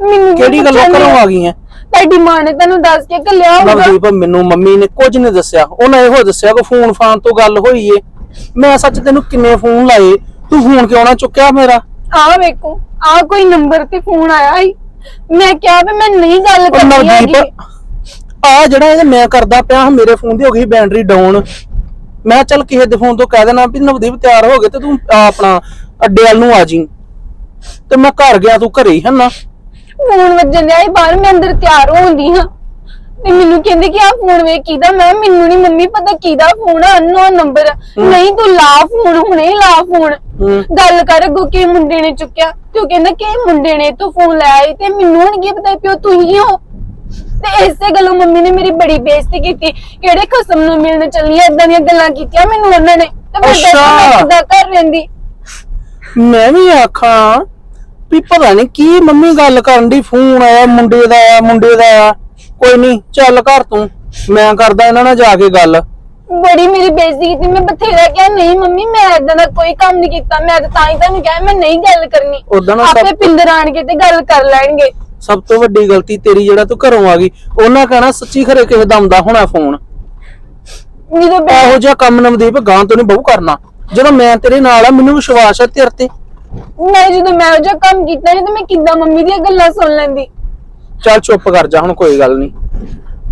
[SPEAKER 1] ਮੈਨੂੰ
[SPEAKER 4] ਕਿਹੜੀ ਗੱਲੋਂ ਘਰੋਂ ਆ ਗਈਆਂ?
[SPEAKER 1] ਤੁਹਾਡੀ ਮਾਂ ਨੇ ਤੈਨੂੰ ਦੱਸ ਕੇ ਘੱਲਿਆ ਹੋਊਗਾ।
[SPEAKER 4] ਨਵਦੀਪ ਮੈਨੂੰ ਮੰਮੀ ਨੇ ਕੁਝ ਨਹੀਂ ਦੱਸਿਆ। ਉਹਨਾਂ ਇਹੋ ਦੱਸਿਆ ਕਿ ਫੋਨ ਫਾਨ ਤੋਂ ਗੱਲ ਹੋਈ ਏ। ਮੈਂ ਸੱਚ ਤੈਨੂੰ ਕਿੰਨੇ ਫੋਨ ਲਾਏ? ਤੂੰ ਫੋਨ ਕਿਉਂ ਨਾ ਚੁੱਕਿਆ ਮੇਰਾ?
[SPEAKER 1] ਆ ਵੇਖੋ ਆ ਕੋਈ ਨੰਬਰ ਤੇ ਫੋਨ ਆਇਆ ਸੀ। ਮੈਂ ਕਿਹਾ ਵੀ ਮੈਂ ਨਹੀਂ ਗੱਲ
[SPEAKER 4] ਉਹ
[SPEAKER 1] ਕਰਨੀ ਹੈਗੀ।
[SPEAKER 4] ਨਵਦੀਪ ਆ ਜਿਹੜਾ ਇਹ ਮੈਂ ਕਰਦਾ ਪਿਆ ਮੇਰੇ ਫੋਨ ਦੀ ਹੋ ਗਈ ਬੈਟਰੀ ਡਾਊਨ। ਮੈਂ ਚੱਲ ਕਿਸੇ ਦੇ ਫੋਨ ਤੋਂ ਕਹਿ ਦੇਣਾ ਵੀ ਨਵਦੀਪ ਤਿਆਰ ਹੋ ਗਏ ਤੇ ਤੂੰ ਆ ਆਪਣਾ ਅੱਡੇ ਵੱਲ ਨੂੰ ਆ ਜੀ। ਤੇ ਮੈਂ ਘਰ ਗਿਆ ਤੂੰ ਘਰੇ ਹੀ ਹੈ ਨਾ?
[SPEAKER 1] ਫੋਨ ਵੱਜਣ ਡਿਆ ਸੀ ਬਾਹਰ ਮੈਂ ਅੰਦਰ ਤਿਆਰ ਹੋਉਂਦੀ ਹਾਂ। ਤੇ ਮੈਨੂੰ ਕਹਿੰਦੇ ਕਿ ਆ ਫੋਨ ਵੇ ਕਿਹਦਾ? ਮੈਂ ਮੈਨੂੰ ਨਹੀਂ ਮੰਮੀ ਪਤਾ ਕਿਹਦਾ ਫੋਨ ਆ ਅਨਨੋਨ ਨੰਬਰ ਨਹੀਂ ਤੂੰ ਲਾ ਫੋਨ ਹੁਣੇ ਲਾ ਫੋਨ। ਗੱਲ ਕਰ ਅੱਗੋਂ ਕਿ ਮੁੰਡੇ ਨੇ ਚੁੱਕਿਆ। ਤੇ ਉਹ ਕਹਿੰਦਾ ਕਿ ਮੁੰਡੇ ਨੇ ਤੂੰ ਫੋਨ ਲੈ ਆਈ ਤੇ ਮੈਨੂੰ ਹੁਣ ਕੀ ਪਤਾ ਪਿਓ ਤੂੰ ਹੀ ਹੋ। ਤੇ ਇਸੇ ਗੱਲੋਂ ਮੰਮੀ ਨੇ ਮੇਰੀ ਬੜੀ ਬੇਇੱਜ਼ਤੀ ਕੀਤੀ। ਕਿਹੜੇ ਖਸਮ ਨੂੰ ਮਿਲਣ ਚੱਲੀਆਂ ਇਦਾਂ ਦੀਆਂ ਗੱਲਾਂ ਕੀਤੀਆਂ ਮੈਨੂੰ ਉਹਨਾਂ ਨੇ। ਤੇ ਮੈਂ ਦੱਸ। ਕਿੱਦਾਂ ਕਰ ਲੈਂਦੀ
[SPEAKER 4] ਮੈਂ ਵੀ ਆਖਾਂ ਵੀ ਪਤਾ ਨਹੀਂ ਕੀ ਮੰਮੀ ਗੱਲ ਕਰਨ ਦੀ ਫੋਨ ਆਇਆ ਮੁੰਡੇ ਦਾ ਆਇਆ ਮੁੰਡੇ ਦਾ ਆਇਆ। ਕੋਈ ਨਹੀਂ ਚੱਲ ਘਰ ਤੂੰ। ਮੈਂ ਕਰਦਾ ਇਹਨਾਂ ਨਾਲ ਜਾ ਕੇ ਗੱਲ।
[SPEAKER 1] ਬੜੀ ਮੇਰੀ ਬੇਇੱਜ਼ਤੀ ਕੀਤੀ ਮੈਂ ਬਥੇਰਾ ਕਿਹਾ ਨਹੀਂ ਮੰਮੀ ਮੈਂ ਇਦਾਂ ਦਾ ਕੋਈ ਕੰਮ ਨਹੀਂ ਕੀਤਾ ਮੈਂ ਤਾਂ ਤਾਂ ਹੀ ਤੁਹਾਨੂੰ ਕਿਹਾ ਮੈਂ ਨਹੀਂ ਗੱਲ ਕਰਨੀ।
[SPEAKER 4] ਉਦੋਂ ਨਾ
[SPEAKER 1] ਆਪੇ
[SPEAKER 4] ਸਭ
[SPEAKER 1] ਪਿੰਦਰ ਆਣ ਕੇ ਤੇ ਗੱਲ ਕਰ ਲੈਣਗੇ।
[SPEAKER 4] ਸਭ ਤੋਂ ਵੱਡੀ ਗਲਤੀ ਤੇਰੀ ਜਿਹੜਾ ਤੂੰ ਘਰੋਂ ਆ ਗਈ ਉਹਨਾਂ ਕਹਿਣਾ ਸੱਚੀ ਖਰੇ ਕਿਸੇ ਦਾ ਆਉਂਦਾ ਹੋਣਾ ਫੋਨ।
[SPEAKER 1] ਜਦੋਂ ਬੈ-
[SPEAKER 4] ਇਹੋ ਜਿਹਾ ਕੰਮ ਨਵਦੀਪ ਗਾਂ ਤੋਂ ਨਹੀਂ ਬਹੁ ਕਰਨਾ। ਜਦੋਂ ਮੈਂ ਤੇਰੇ ਨਾਲ ਆ ਮੈਨੂੰ ਵਿਸ਼ਵਾਸ ਹੈ ਤੇਰੇ ਤੇ।
[SPEAKER 1] ਮੈਂ ਜਦੋਂ ਮੈਂ ਉਹ ਜਿਹਾ ਕੰਮ ਕੀਤਾ ਨਹੀਂ ਤੇ ਮੈਂ ਕਿੱਦਾਂ ਮੰਮੀ ਦੀਆਂ ਗੱਲਾਂ ਸੁਣ ਲੈਂਦੀ?
[SPEAKER 4] ਚੱਲ ਚੁੱਪ ਕਰ ਜਾ ਹੁਣ ਕੋਈ ਗੱਲ ਨਹੀਂ।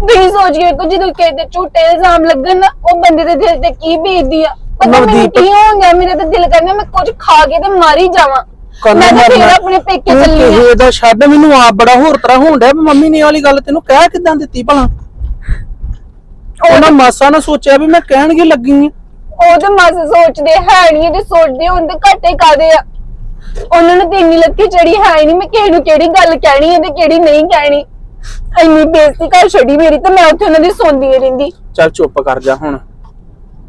[SPEAKER 1] ਤੁਸੀਂ ਸੋਚ ਕੇ ਵੇਖੋ ਜਦੋਂ ਕਿਸੇ ਤੇ ਝੂਠੇ ਇਲਜ਼ਾਮ ਲੱਗਣ ਨਾ ਉਹ ਬੰਦੇ ਦੇ ਦਿਲ ਤੇ ਕੀ ਬੀਤਦੀ ਆ? ਪਤਾ ਮੈਨੂੰ
[SPEAKER 4] ਨਵਦੀਪ-
[SPEAKER 1] ਕੀ ਹੋ ਗਿਆ ਮੇਰੇ ਤਾਂ ਦਿਲ ਕਰਦਾ ਮੈਂ ਕੁਝ ਖਾ ਕੇ ਤੇ ਮਾਰ ਹੀ ਜਾਵਾਂ। ਮੈਂ ਤਾਂ ਫੇਰ। ਆਪਣੇ ਪੇਕੇ
[SPEAKER 4] ਤੂੰ
[SPEAKER 1] ਚੱਲੀ ਆ।
[SPEAKER 4] ਕਿਸੇ ਦਾ ਛੱਡ ਮੈਨੂੰ ਆਪ ਬੜਾ ਹੋਰ ਤਰ੍ਹਾਂ ਹੋਣ ਡਿਆ ਵੀ ਮੰਮੀ ਨੇ ਇਹ ਵਾਲੀ ਗੱਲ ਤੈਨੂੰ ਕਹਿ ਕਿਦਾਂ ਦਿੱਤੀ ਭਲਾ? ਉਹਨਾਂ ਮਾਸਾ ਨਾ ਸੋਚਿਆ ਵੀ ਮੈਂ ਕਹਿਣਗੇ ਲੱਗੀ ਆ।
[SPEAKER 1] ਉਹ ਤੇ ਮਾਸੇ ਸੋਚਦੇ ਹੈ ਨਹੀਂ ਤੇ ਸੋਚਦੇ ਹੁੰਦੇ ਘਾਟੇ ਕਾਦੇ ਆ? ਉਹਨਾਂ ਨੂੰ ਤੇ ਇੰਨੀ ਲੱਤੀ ਚੜੀ ਹੈ ਨਹੀਂ ਮੈਂ ਨੂੰ ਕਿਹੜੀ ਗੱਲ ਕਹਿਣੀ ਹੈ ਤੇ ਕਿਹੜੀ ਨਹੀਂ ਕਹਿਣੀ। ਇੰਨੀ ਬੇਇੱਜ਼ਤੀ ਕਰ ਛੱਡੀ ਮੇਰੀ ਤੇ ਮੈਂ ਉੱਥੇ ਉਹਨਾਂ ਦੀ ਸੁਣਦੀ ਰਹਿੰਦੀ।
[SPEAKER 4] ਚੱਲ ਚੁੱਪ ਕਰ ਜਾ ਹੁਣ।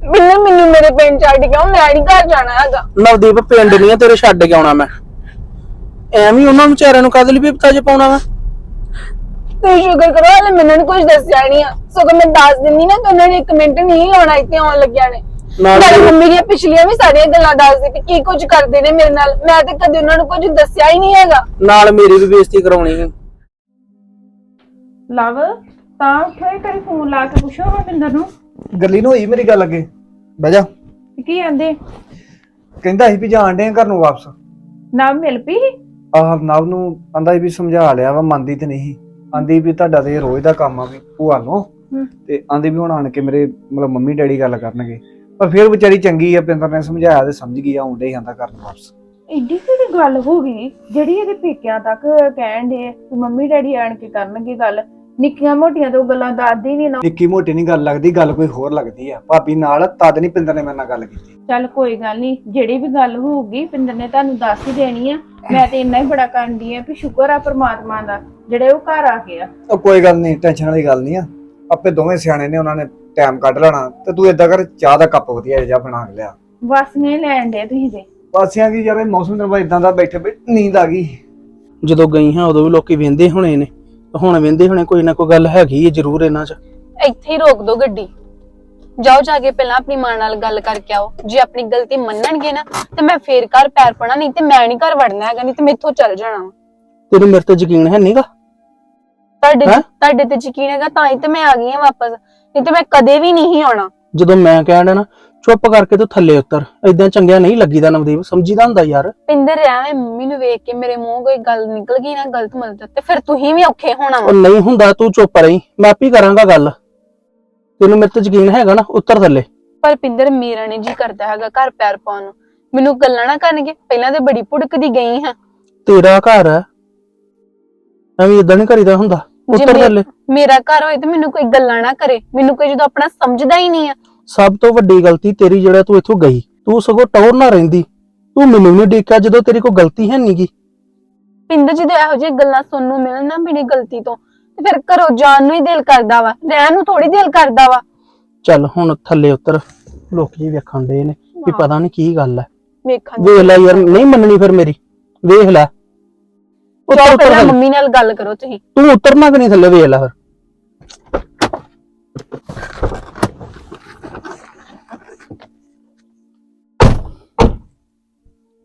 [SPEAKER 1] ਬਿੰਦਰ ਮੈਨੂੰ ਮੇਰੇ ਪਿੰਡ ਛੱਡ ਕੇ ਆਓ ਮੈਂ ਨਹੀਂ ਘਰ ਜਾਣਾ ਹੈਗਾ।
[SPEAKER 4] ਨਵਦੀਪ ਪਿੰਡ ਨਹੀਂ ਆ ਤੇਰੇ ਛੱਡ ਕੇ ਆਉਣਾ ਮੈਂ। ਐਵੇਂ ਉਹਨਾਂ ਵਿਚਾਰਿਆਂ ਨੂੰ ਲਈ ਵੀ ਪਤਾ ਜੇ ਪਾਉਣਾ ਵਾ
[SPEAKER 1] ਤੁਸੀਂ ਸ਼ੁਕਰ ਕਰੋ ਹਲੇ ਮੈਨੂੰ ਨੀ ਕੁਝ ਦੱਸਿਆ ਨਹੀਂ ਆ। ਸਗੋਂ ਮੈਂ ਦੱਸ ਦਿੰਦੀ ਨਾ ਤਾਂ ਉਹਨਾਂ ਨੇ ਇੱਕ ਮਿੰਟ ਨਹੀਂ ਲਾਉਣਾ ਇੱਥੇ ਆਉਣ ਲੱਗਿਆ ਨੇ।
[SPEAKER 4] ਮੇਰੇ-
[SPEAKER 1] ਮੰਮੀ ਦੀਆਂ ਪਿਛਲੀਆਂ ਵੀ ਸਾਰੀਆਂ ਗੱਲਾਂ ਦੱਸਦੇ ਕਿ ਕੀ ਕੁਝ ਕਰਦੇ ਨੇ ਮੇਰੇ ਨਾਲ। ਮੈਂ ਤੇ ਕਦੇ ਉਹਨਾਂ ਨੂੰ ਕੁਝ ਦੱਸਿਆ ਹੀ ਨਹੀਂ ਹੈਗਾ।
[SPEAKER 4] ਨਾਲ ਮੇਰੀ ਵੀ ਬੇਇੱਜ਼ਤੀ ਕਰਾਉਣੀ ਸੀ।
[SPEAKER 2] ਲਵ ਤਾਂ ਉੱਠੋ ਕਰੀ ਫੋਨ ਲਾ ਕੇ ਪੁੱਛੋ ਰਵਿੰਦਰ ਨੂੰ।
[SPEAKER 5] ਗੱਲੀ ਨੂੰ ਹੋਈ ਮੇਰੀ ਗੱਲ ਅੱਗੇ। ਬਹਿ ਜਾ।
[SPEAKER 2] ਕਿ ਕੀ ਆਂਦੇ?
[SPEAKER 5] ਕਹਿੰਦਾ ਸੀ ਵੀ ਜਾਣ ਡੇ ਘਰ ਨੂੰ ਵਾਪਸ।
[SPEAKER 2] ਨਾ ਮਿਲ ਪਈ
[SPEAKER 5] ਆਹ ਨਵ ਨੂੰ ਆਂਦਾ ਸੀ ਵੀ ਸਮਝਾ ਲਿਆ ਵਾ ਮੰਨਦੀ ਤੇ ਨਹੀਂ ਆਂਦੀ ਵੀ ਤੁਹਾਡਾ ਤੇ ਇਹ ਰੋਜ਼ ਦਾ ਕੰਮ ਆ ਵੀ ਭੂਆ ਨੂੰ।
[SPEAKER 2] ਹਮ।
[SPEAKER 5] ਤੇ ਆਂਦੀ ਵੀ ਹੁਣ ਆਣ ਕੇ ਮੇਰੇ ਮਤਲਬ ਮੰਮੀ ਡੈਡੀ ਗੱਲ ਕਰਨਗੇ। ਪਰ ਫਿਰ ਵਿਚਾਰੀ ਚੰਗੀ ਆ ਪਿੰਦਰ ਨੇ ਸਮਝਾਇਆ ਤੇ ਸਮਝ ਗਈ ਆਉਂਦੇ ਹੀ ਆਂਦਾ ਘਰ ਨੂੰ ਵਾਪਸ।
[SPEAKER 2] ਏਡੀ ਕਿਹੜੀ ਗੱਲ ਹੋ ਗਈ? ਜਿਹੜੀ ਇਹਦੇ ਪੇਕਿਆਂ ਤੱਕ ਕਹਿਣ ਦੇ ਕਿ ਮੰਮੀ ਡੈਡੀ ਆਣ ਕੇ ਕਰਨਗੇ ਗੱਲ ਨਿੱਕੀਆਂ ਮੋਟੀਆਂ ਤੋਂ ਗੱਲਾਂ ਦੱਸਦੀ ਨਹੀਂ ਨਾ।
[SPEAKER 5] ਨਿੱਕੀ ਮੋਟੀ ਨਹੀਂ ਗੱਲ ਲੱਗਦੀ ਗੱਲ ਕੋਈ ਹੋਰ ਲੱਗਦੀ ਆ। ਭਾਬੀ ਨਾਲ ਤਦ ਨਹੀਂ ਪਿੰਦਰ ਨੇ ਮੇਰੇ ਨਾਲ ਗੱਲ ਕੀਤੀ।
[SPEAKER 2] ਚੱਲ ਕੋਈ ਗੱਲ ਨਹੀਂ ਜਿਹੜੀ ਵੀ ਗੱਲ ਹੋਊਗੀ ਪਿੰਦਰ ਨੇ ਤੁਹਾਨੂੰ ਦੱਸ ਹੀ ਦੇਣੀ ਆ। ਮੈਂ ਤੇ ਇੰਨਾ ਹੀ ਬੜਾ ਕਰਦੀ ਆ ਵੀ ਸ਼ੁਕਰ ਆ ਪ੍ਰਮਾਤਮਾ ਦਾ ਜਿਹੜੇ ਉਹ ਘਰ ਆ ਗਏ ਆ।
[SPEAKER 5] ਉਹ ਕੋਈ ਗੱਲ ਨਹੀਂ ਟੈਨਸ਼ਨ ਵਾਲੀ ਗੱਲ ਨਹੀਂ ਆ। ਆਪੇ ਦੋਵੇਂ ਸਿਆਣੇ ਨੇ ਉਹਨਾਂ ਨੇ ਟਾਈਮ ਕੱਢ ਲੈਣਾ ਤੇ ਤੂੰ ਏਦਾਂ ਕਰ ਚਾਹ ਦਾ ਕੱਪ ਵਧੀਆ ਜਿਹਾ ਬਣਾ ਕੇ ਲਿਆ।
[SPEAKER 2] ਵਸਨੇ ਲੈਣ ਦੇ ਤੁਸੀਂ ਦੇ
[SPEAKER 5] ਪਾਸਿਆਂ ਕੀ ਯਾਰ ਇਹ ਮੌਸਮ ਦੇ ਬਾਅਦ ਇਦਾਂ ਦਾ ਬੈਠੇ ਬੈਠੇ ਨੀਂਦ ਆ ਗਈ।
[SPEAKER 4] ਜਦੋਂ ਗਈ ਹਾਂ ਉਦੋਂ ਵੀ ਲੋਕੀ ਵੇਂਦੇ ਹੋਣੇ ਨੇ। ਤੇ ਹੁਣ ਵੇਂਦੇ ਹੋਣੇ ਕੋਈ ਨਾ ਕੋਈ ਗੱਲ ਹੈਗੀ ਹੈ ਜ਼ਰੂਰ ਇਹਨਾਂ 'ਚ।
[SPEAKER 1] ਇੱਥੇ ਹੀ ਰੋਕ ਦੋ ਗੱਡੀ। ਜਾਓ ਜਾ ਕੇ ਪਹਿਲਾਂ ਆਪਣੀ ਮਾਂ ਨਾਲ ਗੱਲ ਕਰਕੇ ਆਓ। ਜੇ ਆਪਣੀ ਗਲਤੀ ਮੰਨਣਗੇ ਨਾ ਤੇ ਮੈਂ ਫੇਰ ਘਰ ਪੈਰ ਪਣਾ ਨਹੀਂ ਤੇ ਮੈਂ ਨਹੀਂ ਘਰ ਵੜਨਾ ਹੈਗਾ ਨਹੀਂ ਤੇ ਮੈਥੋਂ ਚੱਲ ਜਾਣਾ ਵਾ।
[SPEAKER 4] ਤੈਨੂੰ ਮੇਰੇ ਤੇ ਯਕੀਨ ਹੈ ਨਹੀਂਗਾ
[SPEAKER 1] ਤੁਹਾਡੇ
[SPEAKER 4] ਹੈਂ?
[SPEAKER 1] ਤੁਹਾਡੇ ਤੇ ਯਕੀਨ ਹੈਗਾ ਤਾਂ ਹੀ ਤੇ ਮੈਂ ਆ ਗਈ ਹਾਂ ਵਾਪਸ। ਨਹੀਂ ਤੇ ਮੈਂ ਕਦੇ ਵੀ ਨਹੀਂ ਆਉਣਾ।
[SPEAKER 4] ਜਦੋਂ ਮੈਂ ਕਹਿਣ ਡਿਆ ਨਾ ਚੁੱਪ ਕਰਕੇ ਤੂੰ ਥੱਲੇ ਉਤਰ। ਏਦਾਂ ਚੰਗਿਆ ਨਹੀਂ ਲੱਗੀਦਾ ਨਵਦੀਪ ਸਮਝੀਦਾ ਹੁੰਦਾ ਯਾਰ।
[SPEAKER 1] ਪਿੰਦਰ ਐਵੇਂ ਮੰਮੀ ਨੂੰ ਵੇਖ ਕੇ ਮੇਰੇ ਮੂੰਹ ਕੋਈ ਗੱਲ ਨਿਕਲ ਗਈ ਨਾ ਗਲਤ ਮਤਲਬ ਤੇ ਫਿਰ ਤੁਸੀਂ ਵੀ ਔਖੇ ਹੋਣਾ ਵਾ।
[SPEAKER 4] ਉਹ ਨਹੀਂ ਹੁੰਦਾ ਤੂੰ ਚੁੱਪ ਰਹੀ। ਮੈਂ ਆਪੇ ਕਰਾਂਗਾ ਗੱਲ। ਤੈਨੂੰ ਮੇਰੇ ਤੇ ਯਕੀਨ ਹੈਗਾ ਨਾ ਉੱਤਰ ਥੱਲੇ।
[SPEAKER 1] ਪਰ ਪਿੰਦਰ ਮੇਰਾ ਨਹੀਂ ਜੀ ਕਰਦਾ ਹੈਗਾ ਘਰ ਪੈਰ ਪਾਉਣ ਨੂੰ। ਮੈਨੂੰ ਗੱਲਾਂ ਨਾ ਕਰਨਗੇ ਪਹਿਲਾਂ ਤੇ ਬੜੀ ਭੁੜਕਦੀ ਗਈ ਹਾਂ।
[SPEAKER 4] ਤੇਰਾ ਘਰ ਹੈ ਐਵੇਂ ਇਦਾਂ ਨਹੀਂ ਕਰੀਦਾ ਹੁੰਦਾ।
[SPEAKER 1] ਜੇ
[SPEAKER 4] ਉੱਤਰ
[SPEAKER 1] ਮੇ-
[SPEAKER 4] ਥੱਲੇ
[SPEAKER 1] ਮੇਰਾ ਘਰ ਹੋਏ ਤੇ ਮੈਨੂੰ ਕੋਈ ਗੱਲਾਂ ਨਾ ਕਰੇ। ਮੈਨੂੰ ਕੋਈ ਜਦੋਂ ਆਪਣਾ ਸਮਝਦਾ ਹੀ ਨਹੀਂ ਆ।
[SPEAKER 4] ਸਭ ਤੋਂ ਵੱਡੀ ਗਲਤੀ ਤੇਰੀ ਜਿਹੜਾ ਤੂੰ ਇੱਥੋਂ ਗਈ। ਤੂੰ ਸਗੋਂ ਟੌਰ ਨਾ ਰਹਿੰਦੀ। ਤੂੰ ਮੈਨੂੰ ਨਹੀਂ ਦੇਖਿਆ ਜਦੋਂ ਤੇਰੀ ਕੋਈ ਗਲਤੀ ਹੈ ਨਹੀਂਗੀ
[SPEAKER 1] ਪਿੰਦਰ ਜਦੋਂ ਇਹੋ ਜਿਹੀ ਗੱਲਾਂ ਸੁਣਨ ਨੂੰ ਮਿਲਣ ਨਾ ਬਿਨਾਂ ਗਲਤੀ ਤੋਂ ਤੇ ਫਿਰ ਘਰੋਂ ਜਾਣ ਨੂੰ ਹੀ ਦਿਲ ਕਰਦਾ ਵਾ। ਰਹਿਣ ਨੂੰ ਥੋੜੀ ਦਿਲ ਕਰਦਾ ਵਾ।
[SPEAKER 4] ਚੱਲ ਹੁਣ ਥੱਲੇ ਉਤਰ। ਲੋਕੀ ਵੇਖਣ ਦੇ ਨੇ ਵੀ ਪਤਾ ਨਹੀਂ ਕੀ ਗੱਲ ਹੈ
[SPEAKER 1] ਵੇਖਾਂ
[SPEAKER 4] ਵੇਖ ਲੈ ਯਾਰ ਨਹੀਂ ਮੰਨਣੀ ਫਿਰ ਮੇਰੀ। ਵੇਖ ਲੈ। ਉੱਤਰ ਉੱਤਰ
[SPEAKER 1] ਪਹਿਲਾਂ। ਮੰਮੀ ਨਾਲ ਗੱਲ ਕਰੋ ਤੁਸੀਂ।
[SPEAKER 4] ਤੂੰ ਉਤਰਨਾ ਕਿ ਨਹੀਂ ਥੱਲੇ ਵੇਖ ਲੈ ਫਿਰ।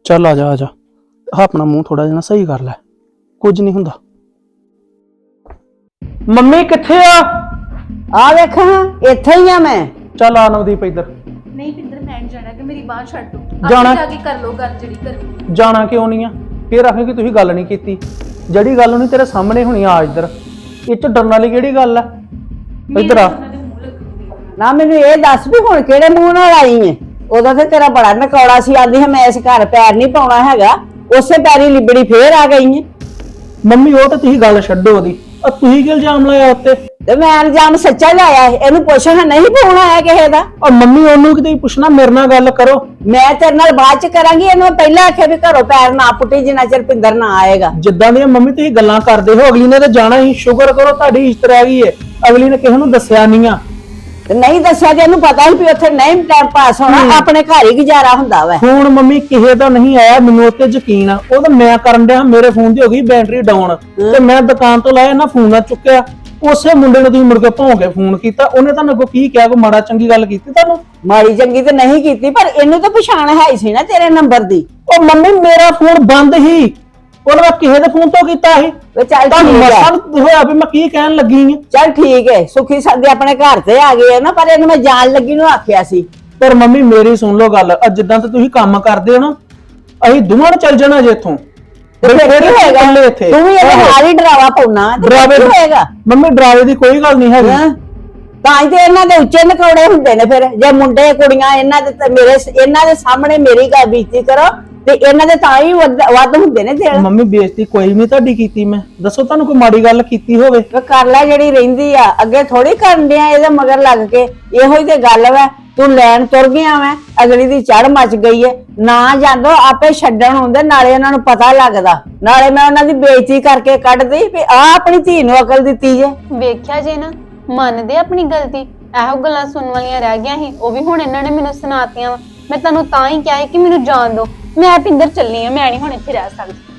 [SPEAKER 4] ਚੱਲ ਆ ਜਾ ਆ ਜਾ। ਆਹ ਆਪਣਾ ਮੂੰਹ ਥੋੜਾ ਜਿਹਾ ਨਾ ਸਹੀ ਕਰ ਲੈ। ਕੁਝ ਨਹੀਂ ਹੁੰਦਾ। ਮੰਮੀ ਕਿੱਥੇ ਆ?
[SPEAKER 3] ਆ ਵੇਖ ਹਾਂ ਇੱਥੇ ਹੀ ਆ ਮੈਂ।
[SPEAKER 4] ਚੱਲ ਆ ਨਵਦੀਪ ਇੱਧਰ।
[SPEAKER 2] ਨਹੀਂ ਪਿੰਦਰ ਮੈਂ ਜਾਣਾ ਕਿ ਮੇਰੀ ਬਾਹ ਛੱਡ ਦੋ।
[SPEAKER 4] ਜਾਣਾ-
[SPEAKER 2] ਜਾ ਕੇ ਕਰ ਲੋ ਗੱਲ ਜਿਹੜੀ ਕਰਨੀ।
[SPEAKER 4] ਜਾਣਾ ਕਿਉਂ ਨਹੀਂ ਆ? ਫੇਰ ਆਖੇ ਕਿ ਤੁਸੀਂ ਗੱਲ ਨਹੀਂ ਕੀਤੀ। ਜਿਹੜੀ ਗੱਲ ਉਹਨੇ ਤੇਰੇ ਸਾਹਮਣੇ ਹੋਣੀ ਆ ਇੱਧਰ ਇਹ ਚ ਡਰਨ ਵਾਲੀ ਕਿਹੜੀ ਗੱਲ ਆ? ਇੱਧਰ ਆ।
[SPEAKER 3] ਨਾ ਮੈਨੂੰ ਇਹ ਦੱਸ ਵੀ ਹੁਣ ਕਿਹੜੇ ਮੂੰਹ ਨਾਲ ਆਈ ਏ? ਉਦੋਂ ਤੇ ਤੇਰਾ ਬੜਾ ਨਕੌੜਾ ਸੀ ਆਂਦੀ ਹੈ ਮੈਂ ਇਸ ਘਰ ਪੈਰ ਨਹੀਂ ਪਾਉਣਾ ਹੈਗਾ। ਉਸੇ ਪੈਰੀ ਲਿਬੜੀ ਫੇਰ ਆ ਗਈ ਏ।
[SPEAKER 4] ਮੰਮੀ ਉਹ ਤਾਂ ਤੁਸੀਂ ਗੱਲ ਛੱਡੋ ਉਹਦੀ। ਆ ਤੁਸੀਂ ਕੀ ਇਲਜ਼ਾਮ ਲਾਇਆ ਉੱਤੇ?
[SPEAKER 3] ਤੇ ਮੈਂ ਇਲਜ਼ਾਮ ਸੱਚਾ ਲਾਇਆ ਸੀ। ਇਹਨੂੰ ਪੁੱਛਣਾ ਨਹੀਂ ਪਾਉਣਾ ਹੈ ਕਿਸੇ ਦਾ?
[SPEAKER 4] ਆ ਮੰਮੀ ਉਹਨੂੰ ਕਿਤੇ ਪੁੱਛਣਾ ਮੇਰੇ ਨਾਲ ਗੱਲ ਕਰੋ।
[SPEAKER 3] ਮੈਂ ਤੇਰੇ ਨਾਲ ਬਾਅਦ ਚ ਕਰਾਂਗੀ ਇਹਨੂੰ ਪਹਿਲਾਂ ਆਖਿਆ ਵੀ ਘਰੋਂ ਪੈਰ ਨਾ ਪੁੱਟੀ ਜਿੰਨਾ ਚਿਰ ਪਿੰਦਰ ਨਾ ਆਏਗਾ।
[SPEAKER 4] ਜਿੱਦਾਂ ਦੀਆਂ ਮੰਮੀ ਤੁਸੀਂ ਗੱਲਾਂ ਕਰਦੇ ਹੋ ਅਗਲੀ ਨੇ ਤਾਂ ਜਾਣਾ ਹੀ। ਸ਼ੁਕਰ ਕਰੋ ਤੁਹਾਡੀ ਇੱਜ਼ਤ ਰਹਿ ਗਈ ਏ ਅਗਲੀ ਨੇ ਕਿਸੇ ਨੂੰ ਦੱਸਿਆ ਨਹੀਂ ਆ।
[SPEAKER 3] ਤੇ ਨਹੀਂ ਦੱਸਿਆ ਤੇ ਇਹਨੂੰ ਪਤਾ ਸੀ ਵੀ ਉੱਥੇ ਨਹੀਂ ਟਾਈਮ ਪਾਸ ਹੋਣਾ ਆਪਣੇ ਘਰ ਹੀ ਗੁਜ਼ਾਰਾ ਹੁੰਦਾ ਵਾ।
[SPEAKER 4] ਫੋਨ ਮੰਮੀ ਕਿਸੇ ਦਾ ਨਹੀਂ ਆਇਆ ਮੈਨੂੰ ਉੱਤੇ ਯਕੀਨ ਆ। ਉਹ ਤਾਂ ਮੈਂ ਕਰਨ ਡਿਆ ਮੇਰੇ ਫੋਨ ਦੀ ਹੋ ਗਈ ਬੈਟਰੀ ਡਾਊਨ ਤੇ ਮੈਂ ਦੁਕਾਨ ਤੋਂ ਲਾਇਆ ਨਾ ਫੋਨ ਨਾ ਚੁੱਕਿਆ। ਉਸੇ ਮੁੰਡੇ ਨੂੰ ਤੁਸੀਂ ਮੁੜ ਕੇ ਭੌਂ ਕੇ ਫੋਨ ਕੀਤਾ ਉਹਨੇ ਤੁਹਾਨੂੰ ਅੱਗੋਂ ਕੀ ਕਿਹਾ ਕੋਈ ਮਾੜਾ ਚੰਗੀ ਗੱਲ ਕੀਤੀ ਤੁਹਾਨੂੰ?
[SPEAKER 3] ਮਾੜੀ ਚੰਗੀ ਤੇ ਨਹੀਂ ਕੀਤੀ ਪਰ ਇਹਨੂੰ ਤਾਂ ਪਛਾਣ ਹੈ ਹੀ ਸੀ ਨਾ ਤੇਰੇ ਨੰਬਰ ਦੀ।
[SPEAKER 4] ਉਹ ਮੰਮੀ ਮੇਰਾ ਫੋਨ ਬੰਦ ਹੀ। ਉਹਨੇ ਮੈਂ ਕਿਸੇ ਦੇ ਫੋਨ ਤੋਂ ਕੀਤਾ ਸੀ
[SPEAKER 3] ਵੇ ਚੱਲ
[SPEAKER 4] ਤੁਹਾਨੂੰ
[SPEAKER 3] ਠੀਕ ਹੈ।
[SPEAKER 4] ਮਸਾ ਹੋਇਆ ਵੀ ਮੈਂ ਕੀ ਕਹਿਣ ਲੱਗੀ ਆ?
[SPEAKER 3] ਚੱਲ ਠੀਕ ਹੈ ਸੁਖੀ ਸਾਦੇ ਆਪਣੇ ਘਰ ਤੇ ਆ ਗਏ ਆ ਨਾ ਪਰ ਇਹਨੂੰ ਮੈਂ ਜਾਣ ਲੱਗੀ ਨੂੰ ਆਖਿਆ ਸੀ।
[SPEAKER 4] ਪਰ ਮੰਮੀ ਮੇਰੀ ਸੁਣ ਲਓ ਗੱਲ ਅੱਜ ਜਿੱਦਾਂ ਤੇ ਤੁਸੀਂ ਕੰਮ ਕਰਦੇ ਹੋ ਨਾ ਅਸੀਂ ਦੋਵਾਂ ਨੇ ਚੱਲ ਜਾਣਾ ਜੇ ਇੱਥੋਂ।
[SPEAKER 3] ਤੇ ਫਿਰ ਕੀ ਹੋਏਗਾ
[SPEAKER 4] ਇਕੱਲੇ ਇੱਥੇ।
[SPEAKER 3] ਤੂੰ ਵੀ ਇਹਦੇ
[SPEAKER 4] ਆਹੋ।
[SPEAKER 3] ਨਾਲ ਹੀ ਡਰਾਵਾ ਪਾਉਣਾ ਤੇ ਫਿਰ
[SPEAKER 4] ਡਰਾਵੇ
[SPEAKER 3] ਕੀ ਹੋਏਗਾ
[SPEAKER 4] ਮੰਮੀ ਡਰਾਵੇ ਦੀ ਕੋਈ ਗੱਲ ਨਹੀਂ ਹੈਗੀ।
[SPEAKER 3] ਹੈਂ? ਤਾਂ ਹੀ ਤੇ ਇਹਨਾਂ ਦੇ ਉੱਚੇ ਨਕੌੜੇ ਹੁੰਦੇ ਨੇ ਫਿਰ। ਜੇ ਮੁੰਡੇ ਕੁੜੀਆਂ ਇਹਨਾਂ ਦੇ ਤੇ ਮੇਰੇ ਇਹਨਾਂ ਦੇ ਸਾਹਮਣੇ ਮੇਰੀ ਗੱਲ ਬੀਤੀ ਕਰੋ ਤੇ ਇਹਨਾਂ ਦੇ ਤਾਂ ਹੀ ਵੱਧ ਵੱਧ ਹੁੰਦੇ ਨੇ
[SPEAKER 4] ਮੰਮੀ ਬੇਇੱਜ਼ਤੀ ਕੋਈ ਨਹੀਂ ਤੁਹਾਡੀ ਕੀਤੀ ਮੈਂ। ਦੱਸੋ ਤੁਹਾਨੂੰ ਕੋਈ ਮਾੜੀ ਗੱਲ ਕੀਤੀ ਹੋਵੇ।
[SPEAKER 3] ਕਰ ਲੈ ਜਿਹੜੀ ਰਹਿੰਦੀ ਆ। ਅੱਗੇ ਥੋੜੀ ਕਰਨ ਡਿਆ ਇਹਦੇ ਮਗਰ ਲੱਗ ਕੇ। ਇਹੋ ਹੀ ਤੇ ਗੱਲ ਵਾ। ਤੂੰ ਲੈਣ ਤੁਰ ਗਿਆ ਮੈਂ ਅਗਲੀ ਦੀ ਚੜ ਮੱਚ ਗਈ ਏ। ਨਾ ਜਾਂਦੋ ਆਪੇ ਛੱਡਣ ਹੁੰਦੇ, ਨਾਲੇ ਉਹਨਾਂ ਨੂੰ ਪਤਾ ਲੱਗਦਾ। ਨਾਲੇ ਮੈਂ ਉਹਨਾਂ ਦੀ ਬੇਇੱਜ਼ਤੀ ਕਰਕੇ ਕੱਢਦੀ ਵੀ ਆ ਆਪਣੀ ਧੀ ਨੂੰ ਅਕਲ ਦਿੱਤੀ ਜੇ
[SPEAKER 1] ਵੇਖਿਆ ਜੇ ਨਾ, ਮੰਨਦੇ ਆਪਣੀ ਗਲਤੀ। ਇਹੋ ਗੱਲਾਂ ਸੁਣਨ ਵਾਲੀਆਂ ਰਹਿ ਗਈਆਂ ਸੀ, ਉਹ ਵੀ ਹੁਣ ਇਹਨਾਂ ਨੇ ਮੈਨੂੰ ਸੁਣਾਤੀਆਂ ਵਾ। ਮੈਂ ਤੁਹਾਨੂੰ ਤਾਂ ਹੀ ਕਿਹਾ ਸੀ ਕਿ ਮੈਨੂੰ ਜਾਣ ਦਿਓ। ਮੈਂ ਪਿੰਦਰ ਚੱਲੀ ਆ, ਮੈਂ ਨਹੀਂ ਹੁਣ ਇੱਥੇ ਰਹਿ ਸਕਦੀ।